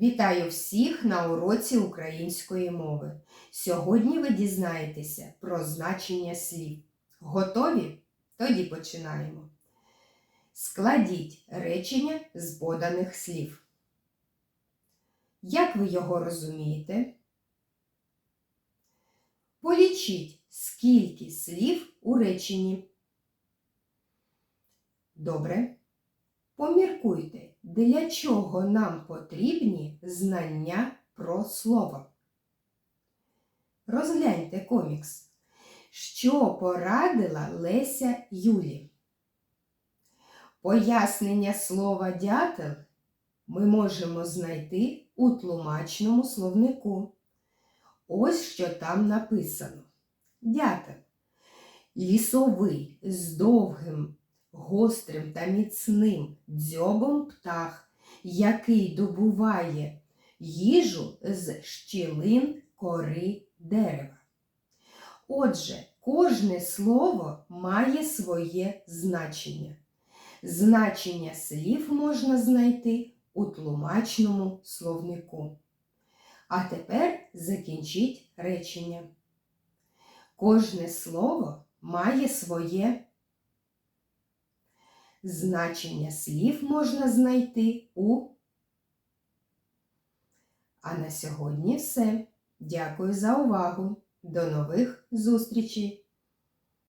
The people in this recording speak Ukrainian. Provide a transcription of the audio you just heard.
Вітаю всіх на уроці української мови. Сьогодні ви дізнаєтеся про значення слів. Готові? Тоді починаємо. Складіть речення з поданих слів. Як ви його розумієте? Полічіть, скільки слів у реченні. Добре. Поміркуйте, для чого нам потрібні знання про слово. Розгляньте комікс. Що порадила Леся Юлі? Пояснення слова дятел ми можемо знайти у тлумачному словнику. Ось що там написано. Дятел. Лісовий з довгим гострим та міцним дзьобом птах, який добуває їжу з щілин кори дерева. Отже, кожне слово має своє значення. Значення слів можна знайти у тлумачному словнику. А тепер закінчіть речення. Кожне слово має своє Значення слів можна знайти у. А на сьогодні все. Дякую за увагу. До нових зустрічей!